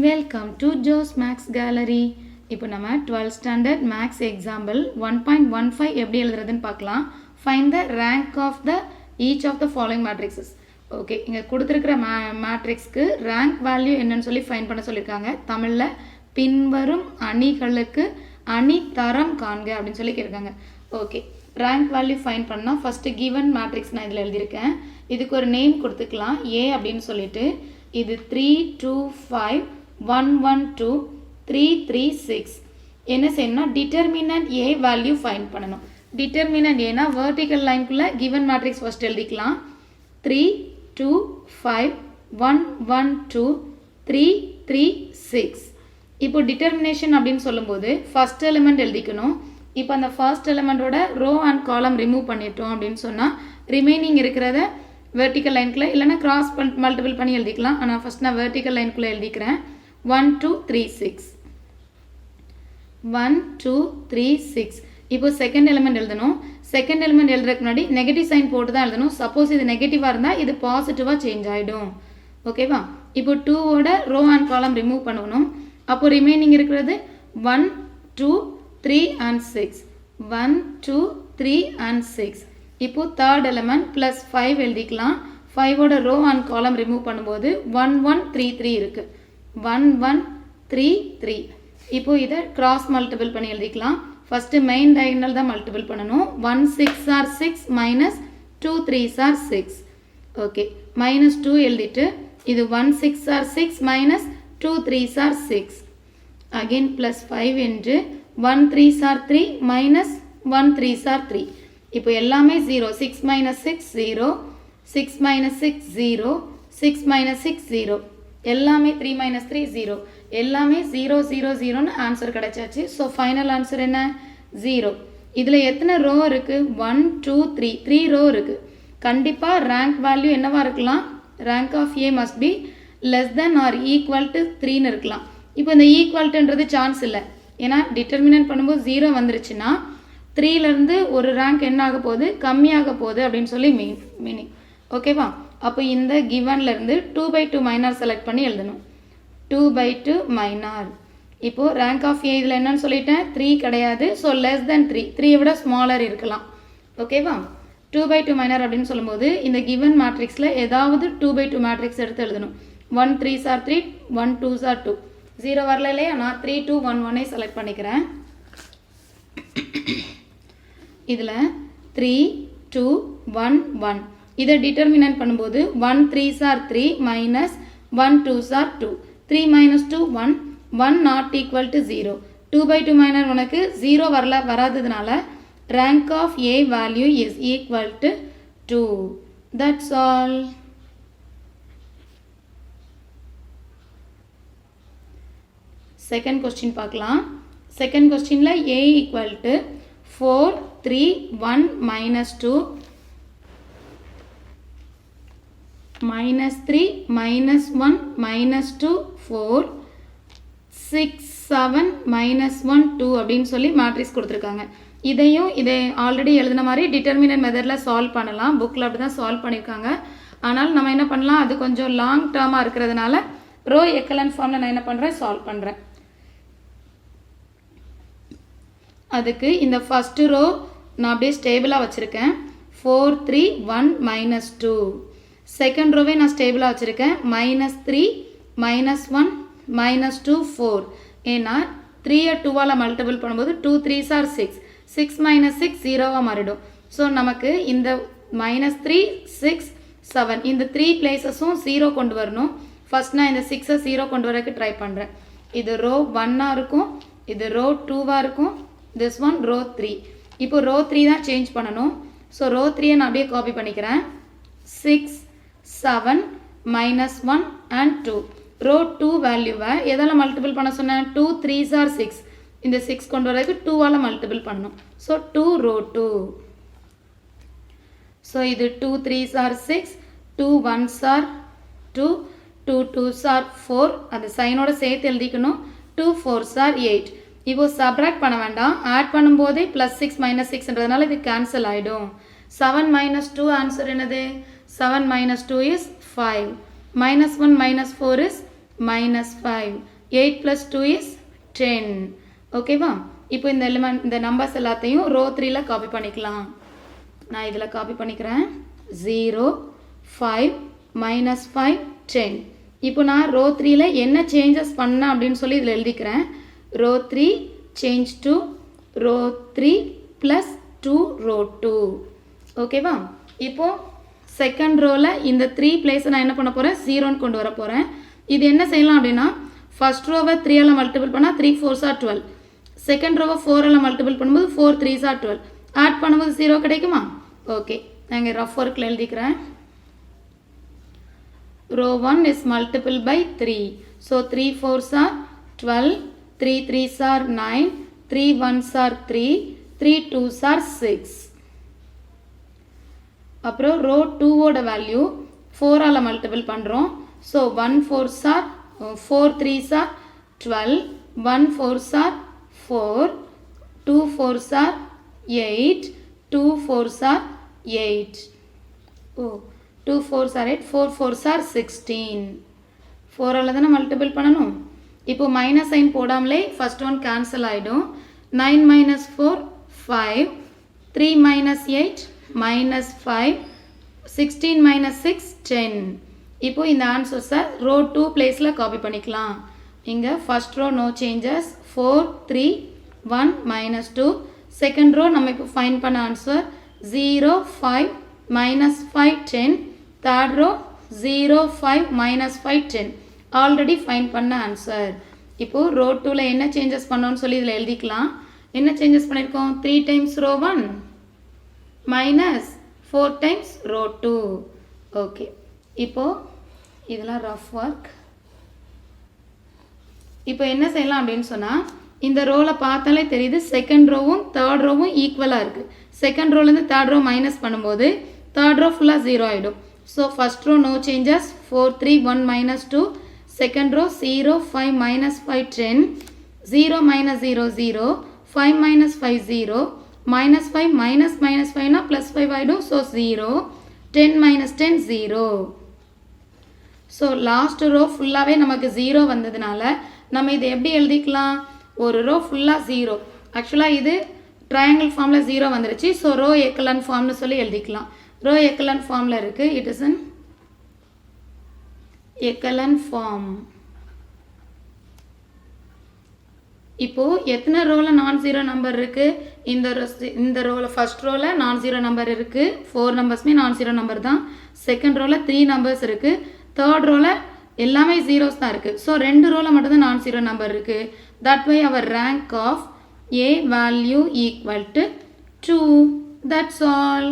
Welcome to Jo's maths gallery இப்போ நம்ம 12th standard maths example one point one five எப்படி எழுதுறதுன்னு பார்க்கலாம். Find the rank of the each of the following matrices okay இங்கே கொடுத்துருக்கிற மே மேட்ரிக்ஸ்க்கு rank value என்னன்னு சொல்லி ஃபைன் பண்ண சொல்லியிருக்காங்க தமிழில் பின்வரும் அணிகளுக்கு அணி தரம் காண்க அப்படின்னு சொல்லி கேட்டிருக்காங்க. ஓகே ரேங்க் வேல்யூ ஃபைன் பண்ணால் ஃபஸ்ட்டு கிவன் மேட்ரிக்ஸ் நான் இதில் எழுதியிருக்கேன். இதுக்கு ஒரு நேம் கொடுத்துக்கலாம். ஏ அப்படின்னு சொல்லிட்டு இது three two five one one two three three six என்ன செய்யணும்னா டிட்டர்மினன்ட் ஏ வேல்யூ ஃபைன் பண்ணணும். டிட்டர்மினன்ட் ஏன்னா வேர்டிக்கல் லைன்குள்ளே கிவன் மேட்ரிக்ஸ் ஃபஸ்ட் எழுதிக்கலாம். Three two five one one two three three six இப்போ டிட்டர்மினேஷன் அப்படின்னு சொல்லும்போது ஃபர்ஸ்ட் எலிமெண்ட் எழுதிக்கணும். இப்போ அந்த ஃபர்ஸ்ட் எலிமெண்ட்டோட ரோ அண்ட் காலம் ரிமூவ் பண்ணிட்டோம் அப்படின்னு சொன்னால் ரிமைனிங் இருக்கிறத வெர்டிக்கல் லைனுக்குள்ளே இல்லைன்னா கிராஸ் மல்டிபிள் பண்ணி எழுதிக்கலாம். ஆனால் ஃபஸ்ட் நான் வெர்டிக்கல் லைனுக்குள்ளே எழுதிக்கிறேன். One two three six one two three six இப்போ செகண்ட் எலிமெண்ட் எழுதணும். செகண்ட் எலிமெண்ட் எழுதுறதுக்கு முன்னாடி நெகட்டிவ் சைன் போட்டு தான் எழுதணும். சப்போஸ் இது நெகட்டிவாக இருந்தால் இது பாசிட்டிவாக சேஞ்ச் ஆகிடும் ஓகேவா இப்போ டூவோட ரோ அண்ட் காலம் ரிமூவ் பண்ணணும். அப்போ ரிமைனிங் இருக்கிறது one two three and six one two three and six இப்போ தேர்ட் எலமெண்ட் ப்ளஸ் ஃபைவ் எழுதிக்கலாம். ஃபைவோட ரோ அண்ட் காலம் ரிமூவ் பண்ணும்போது ஒன் ஒன் த்ரீ த்ரீ இருக்குது ஒன் ஒன் த்ரீ த்ரீ இப்போ இதை கிராஸ் மல்டிபிள் பண்ணி எழுதிக்கலாம். ஃபஸ்ட்டு மெயின் டயகனல் தான் மல்டிபிள் பண்ணணும். One six or six minus two threes or six okay minus two எழுதிட்டு இது one six or six minus two threes or six again plus five என்று one threes or three minus one threes or three இப்போ எல்லாமே zero six minus six zero six minus six zero six minus six zero எல்லாமே three minus three zero எல்லாமே zero zero ஜீரோன்னு answer கிடைச்சாச்சு. So final answer என்ன? Zero இதில் எத்தனை row இருக்குது one two three three row இருக்குது கண்டிப்பாக ரேங்க் வேல்யூ என்னவா இருக்கலாம்? Rank of A must be less than or equal to த்ரீன்னு இருக்கலாம். இப்போ இந்த ஈக்குவல்ட்டுன்றது சான்ஸ் இல்லை. ஏன்னா டிட்டர்மினன்ட் பண்ணும்போது ஜீரோ வந்துருச்சுன்னா த்ரீலேருந்து ஒரு ரேங்க் என்ன ஆக போகுது? கம்மியாக போகுது அப்படின்னு சொல்லி மீன் மீனிங் ஓகேவா அப்போ இந்த கிவன்லேருந்து two by two minor select பண்ணி எழுதணும். டூ பை டூ மைனார் இப்போது ரேங்க் ஆஃப் ஏ இதில் என்னன்னு சொல்லிட்டேன். த்ரீ கிடையாது. ஸோ லெஸ் தென் த்ரீ த்ரீயை விட ஸ்மாலர் இருக்கலாம். ஓகேவா டூ பை டூ மைனர் அப்படின்னு சொல்லும்போது இந்த கிவன் மேட்ரிக்ஸில் ஏதாவது டூ பை டூ மேட்ரிக்ஸ் எடுத்து எழுதணும். One three are three one two are two zero வரல இல்லையா? நான் த்ரீ டூ ஒன் ஒன்னே செலக்ட் பண்ணிக்கிறேன். இதில் த்ரீ டூ ஒன் ஒன் இதை டிட்டர்மினன்ட் பண்ணும்போது one three are three minus one two are two three minus two one one not equal to zero two by two minor உனக்கு zero வரல வராததுனால rank of A value is equal to 2. That's all. Second question பார்க்கலாம் second கொஸ்டினில் A equal to 4, 3, 1 minus 2 minus three minus one minus two four six seven minus one two அப்படின்னு சொல்லி matrix கொடுத்துருக்காங்க. இதையும் இதை already எழுதின மாதிரி டிட்டர்மினன்ட் மெதடில் சால்வ் பண்ணலாம். புக்கில் அப்படி தான் சால்வ் பண்ணியிருக்காங்க ஆனால் நம்ம என்ன பண்ணலாம்? அது கொஞ்சம் லாங் டேர்மாக இருக்கிறதுனால ரோ எக்கலன் ஃபார்மில் நான் என்ன பண்ணுறேன் சால்வ் பண்ணுறேன் அதுக்கு இந்த ஃபஸ்ட்டு ரோ நான் அப்படியே ஸ்டேபிளாக வச்சுருக்கேன். Four three one minus two second ரோவே நான் ஸ்டேபிளாக வச்சுருக்கேன். Minus three minus one minus two four ஏன்னா த்ரீயை டூவால் மல்டிபிள் பண்ணும்போது two three are six six minus six ஜீரோவாக மாறிடும். ஸோ நமக்கு இந்த மைனஸ் த்ரீ சிக்ஸ் செவன் இந்த த்ரீ பிளேசஸும் ஜீரோ கொண்டு வரணும். ஃபஸ்ட் நான் இந்த சிக்ஸை ஜீரோ கொண்டு வரக்கு ட்ரை பண்ணுறேன் இது ரோ ஒன்னாக இருக்கும். இது ரோ டூவாக இருக்கும். திஸ் ஒன் ரோ த்ரீ இப்போ ரோ த்ரீ தான் சேஞ்ச் பண்ணணும். ஸோ ரோ த்ரீயை நான் அப்படியே காப்பி பண்ணிக்கிறேன். Six seven minus one and two row two வேல்யூவை எதால் மல்டிபிள் பண்ண சொன்னேன்? டூ த்ரீ ஆர் சிக்ஸ் இந்த சிக்ஸ் கொண்டு வரதுக்கு டூவால் மல்டிபிள் பண்ணும் so two row two so இது two three are six two one are two two two are four அந்த சைனோட சேர்த்து எழுதிக்கணும். டூ ஃபோர் சார் எயிட் இப்போ சப்ராக்ட் பண்ண வேண்டாம். ஆட் பண்ணும்போதே ப்ளஸ் சிக்ஸ் மைனஸ் சிக்ஸ்ன்றதுனால இது கேன்சல் ஆகிடும் செவன் மைனஸ் டூ ஆன்சர் என்னது? Seven minus two is five minus one minus four is minus five eight plus two is ten ஓகேவா இப்போ இந்த எலிமெண்ட் இந்த நம்பர்ஸ் எல்லாத்தையும் ரோ த்ரீல காப்பி பண்ணிக்கலாம். நான் இதில் காப்பி பண்ணிக்கிறேன். Zero five minus five ten இப்போ நான் ரோ த்ரீல என்ன சேஞ்சஸ் பண்ணேன் அப்படின்னு சொல்லி இதில் எழுதிக்கிறேன். Row three change to row three plus two row two ஓகேவா இப்போது செகண்ட் ரோவில் இந்த த்ரீ பிளேஸை நான் என்ன பண்ண போகிறேன் ஜீரோன்னு கொண்டு வர போகிறேன் இது என்ன செய்யலாம் அப்படின்னா ஃபர்ஸ்ட் ரோவை த்ரீயால் மல்டிபிள் பண்ணால் த்ரீ ஃபோர்ஸாக ஆர் டுவெல் செகண்ட் ரோவை ஃபோரால் மல்டிபிள் பண்ணும்போது ஃபோர் த்ரீஸாக ஆர் டுவெல் ஆட் பண்ணும்போது ஜீரோ கிடைக்குமா? ஓகே நான் இங்கே ரஃப் ஒர்க்கில் எழுதிக்கிறேன். Row one is multiple by three so three fours are twelve three threes are nine three ones are three three two are six அப்புறம் row டூவோட value ஃபோரால் multiple பண்ணுறோம் so one four are four three are twelve one four sir four two four sir eight two four sir eight oh two four are eight four four are sixteen ஃபோரால் தானே multiple பண்ணணும்? இப்போ minus sign போடாமலே first one cancel ஆகிடும் nine minus four five three minus eight minus five sixteen minus six ten இப்போ இந்த ஆன்சர்ஸை row two பிளேஸில் copy பண்ணிக்கலாம். இங்கே first row no changes four three one minus two second row நம்ம இப்போ ஃபைன் பண்ண answer zero five minus five ten third row zero five minus five ten already find பண்ண ஆன்சர் இப்போது row டூவில் என்ன சேஞ்சஸ் பண்ணோன்னு சொல்லி இதில் எழுதிக்கலாம். என்ன சேஞ்சஸ் பண்ணியிருக்கோம் three times row one minus four times row two okay இப்போது இதெல்லாம் ரஃப் ஒர்க் இப்போ என்ன செய்யலாம் அப்படின்னு சொன்னால் இந்த ரோவில் பார்த்தாலே தெரியுது செகண்ட் ரோவும் தேர்ட் ரோவும் ஈக்குவலாக இருக்குது செகண்ட் ரோலேருந்து தேர்ட் ரோ மைனஸ் பண்ணும்போது தேர்ட் ரோ ஃபுல்லாக ஜீரோ ஆகிடும் so first row no changes four three one minus two second row zero five minus five ten zero minus zero zero five minus five zero minus five minus minus ஃபைவ்னா plus five ஆகிடும் so zero ten minus ten zero so last row ஃபுல்லாகவே நமக்கு zero வந்ததுனால நம்ம இதை எப்படி எழுதிக்கலாம்? ஒரு row ஃபுல்லாக ஜீரோ ஆக்சுவலாக இது ட்ரையாங்கிள் ஃபார்மில் ஜீரோ வந்துருச்சு. ஸோ ரோ எக்கலன் ஃபார்ம்னு சொல்லி எழுதிக்கலாம். ரோ எக்கலன் ஃபார்மில் இருக்குது it is an echelon form இப்போது எத்தனை ரோவில் நான் ஜீரோ நம்பர் இருக்குது இந்த row- இந்த ரோவில் ஃபர்ஸ்ட் ரோவில் நான் ஜீரோ நம்பர் இருக்குது ஃபோர் நம்பர்ஸுமே நான் ஜீரோ நம்பர் தான். செகண்ட் ரோவில் த்ரீ நம்பர்ஸ் இருக்குது தேர்ட் ரோவில் எல்லாமே ஜீரோஸ் தான் இருக்குது ஸோ ரெண்டு ரோவில் மட்டும்தான் நான் ஜீரோ நம்பர் இருக்குது that why our rank of A value equal to two that's all